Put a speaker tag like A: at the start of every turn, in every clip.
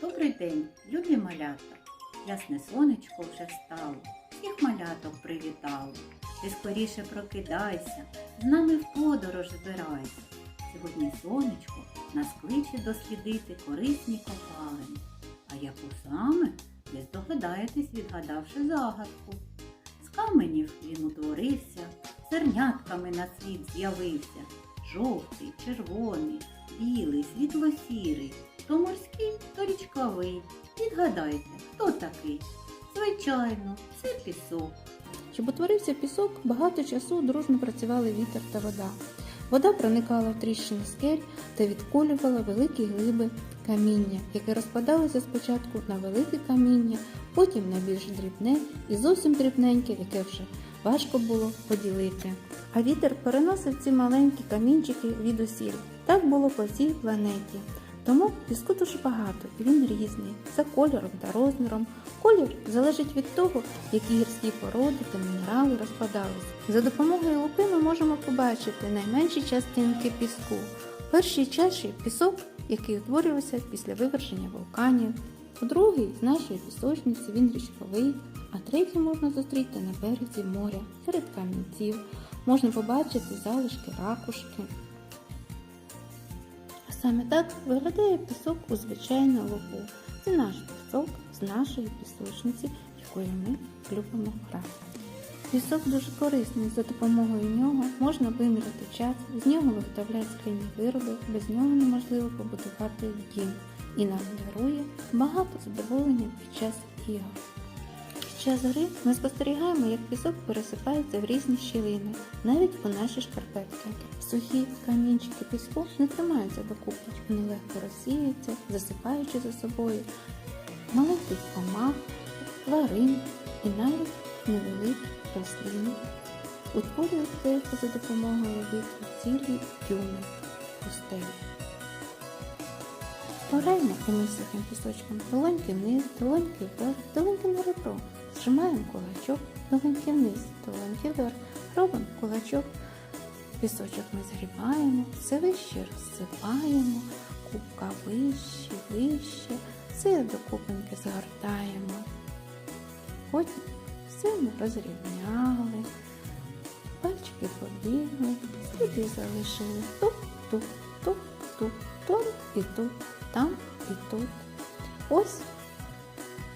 A: Добрий день, любі малята. Ясне сонечко вже встало, всіх маляток привітало. Ти скоріше прокидайся, з нами в подорож збирайся. Сьогодні сонечко нас кличе дослідити корисні копалини. А яку саме, ви здогадаєтесь, відгадавши загадку. З каменів він утворився, зернятками на світ з'явився. Жовтий, червоний, білий, світло-сірий, то морський, то річковий. Відгадайте, хто такий? Звичайно, це пісок.
B: Щоб утворився пісок, багато часу дружно працювали вітер та вода. Вода проникала в тріщини скель та відколювала великі глиби каміння, яке розпадалося спочатку на велике каміння, потім на більш дрібне і зовсім дрібненьке, яке вже важко було поділити. А вітер переносив ці маленькі камінчики від усіль. Так було по всій планеті. Тому піску дуже багато, і він різний, за кольором та розміром. Колір залежить від того, які гірські породи та мінерали розпадались. За допомогою лупи ми можемо побачити найменші частинки піску. В чаші пісок, який утворювався після виверження вулканів. У другій з нашої пісочниці він річковий, а третій можна зустріти на березі моря серед камінців. Можна побачити залишки ракушки. Саме так виглядає пісок у звичайну лупу. Це наш пісок з нашої пісочниці, якою ми любимо грати. Пісок дуже корисний, за допомогою нього можна виміряти час, з нього виготовляють скляні вироби, без нього неможливо побудувати дім і нам дарує багато задоволення під час ігор. Під час гри ми спостерігаємо, як пісок пересипається в різні щілини, навіть у наші шкарпетки. Сухі камінчики піску не тримаються докупи, вони легко розсіюються, засипаючи за собою маленьких комах, тварин і навіть невеликі рослини. Утворюють зверху за допомогою вітру цілі дюни пустелі. І ми сухим пісочком долоньки вниз, долоньки вверх, долоньки. Зжимаємо кулачок, долоньки вниз, долоньки вверх, робимо кулачок. Пісочок ми згрібаємо, все вище розсипаємо, кубка вище, вище, все до купинки згортаємо. Потім все ми розрівняли, пальчики побігли, сліди залишили тут, тут, тут і тут, там і тут. Ось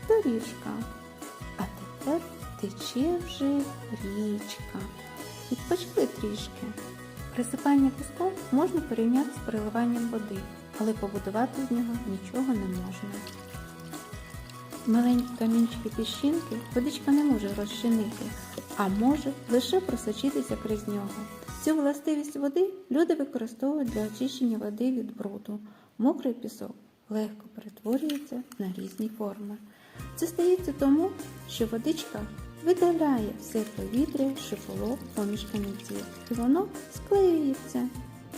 B: доріжка. Тепер тече вже річка. Відпочили трішки. Присипання піском можна порівняти з переливанням води, але побудувати з нього нічого не можна. Маленькі камінчики піщинки водичка не може розчинити, а може лише просочитися крізь нього. Цю властивість води люди використовують для очищення води від бруду. Мокрий пісок легко перетворюється на різні форми. Це стається тому, що водичка видаляє все повітря, що було поміж камінців, і воно склеюється.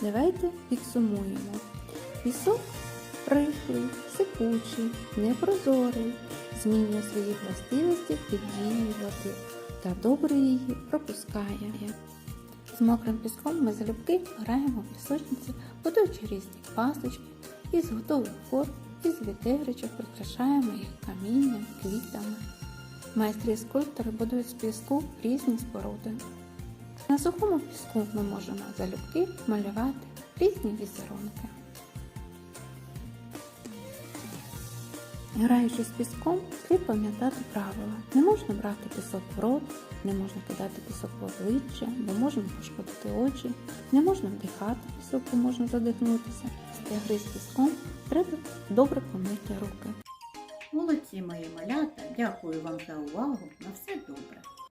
B: Давайте підсумуємо. Пісок рихлий, сипучий, непрозорий, змінює свої властивості під дією води та добре її пропускає. З мокрим піском ми залюбки граємо в пісочниці, готуючи різні пасочки, із готових форм, із відеречок прикрашаємо їх камінням, квітами. Майстри і скульптори будують з піску різні споруди. На сухому піску ми можемо залюбки малювати різні візерунки. Граючи з піском, слід пам'ятати правила. Не можна брати пісок в рот, не можна кидати пісок в обличчя, бо можна пошкодити очі, не можна вдихати пісок, бо можна задихнутися. Для гри з піском треба добре помити руки.
A: Молодці мої малята, дякую вам за увагу. На все добре.